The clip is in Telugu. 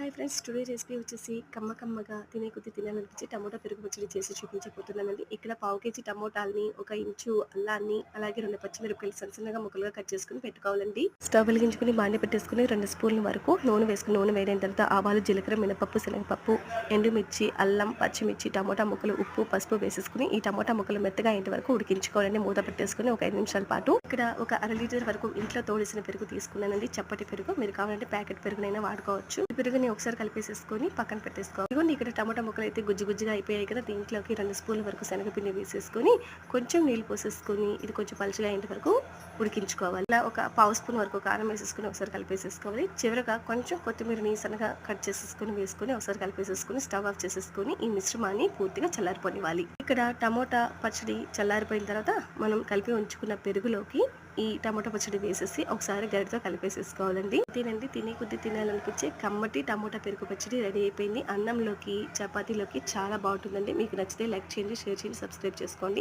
హాయ్ ఫ్రెండ్స్ టుడే రెసిపీ వచ్చేసి కమ్మ కమ్మగా తినే కొద్ది తినాలనిపించి టమోటా పెరుగు పచ్చడి చేసి చూపించబోతున్నానండి. ఇక్కడ పావు కేజీ టమోటాలని ఒక ఇంచు అల్లాన్ని అలాగే రెండు పచ్చిమిరపకాయలు సన్న సన్నగా ముక్కలుగా కట్ చేసుకుని పెట్టుకోవాలండి. స్టవ్ వెలిగించుకుని బాండి పెట్టేసుకుని రెండు స్పూన్ల వరకు నూనె వేసుకుని నూనె వేయడం తర్వాత ఆవాలు జీలకర్ర మినపప్పు శనగపప్పు ఎండుమిర్చి అల్లం పచ్చిమిర్చి టమోటా ముక్కలు ఉప్పు పసుపు వేసేసుకుని ఈ టమోటా ముక్కలు మెత్తగా అయ్యేంత వరకు ఉడికించుకోవాలండి. మూత పెట్టేసుకుని ఒక ఐదు నిమిషాల పాటు ఇక్కడ ఒక అర లీటర్ వరకు ఇంట్లో తోడేసిన పెరుగు తీసుకున్నానండి. చప్పటి పెరుగు మీరు కావాలంటే ప్యాకెట్ పెరుగునైనా వాడుకోవచ్చు. పెరుగుని ఒకసారి కలిపేసేసుకొని పక్కన పెట్టేసుకోవాలి. ఇదిగోండి ఇక్కడ టమాటా ముక్కలు అయితే గుజ్జు గుజ్జుగా అయిపోయాయి కదా దీంట్లోకి రెండు స్పూన్ల వరకు శనగపిండి వేసేసుకొని కొంచెం నీళ్ళు పోసేసుకొని ఇది కొంచెం పలుచగా అయ్యేంత వరకు ఉడికించుకోవాలి. ఇలా ఒక పావు స్పూన్ వరకు కారం వేసేసుకొని ఒకసారి కలిపేసేసుకోవాలి. చివరగా కొంచెం కొత్తిమీరని సన్నగా కట్ చేసేసుకొని వేసుకొని ఒకసారి కలిపేసేసుకొని స్టవ్ ఆఫ్ చేసేసుకొని ఈ మిశ్రమాన్ని పూర్తిగా చల్లారిపోనివ్వాలి. ఇక్కడ టమోటా పచ్చడి చల్లారిపోయిన తర్వాత మనం కలిపి ఉంచుకున్న పెరుగులోకి ఈ టమోటా పచ్చడి వేసేసి ఒకసారి గరిటతో కలిపేసేసుకోవాలండి. తినండి తినే కొద్ది తినాలనిపించే కమ్మటి టమోటా పెరుగు పచ్చడి రెడీ అయిపోయింది. అన్నంలోకి చపాతీలోకి చాలా బాగుంటుందండి. మీకు నచ్చితే లైక్ చేయండి షేర్ చేయండి సబ్స్క్రైబ్ చేసుకోండి.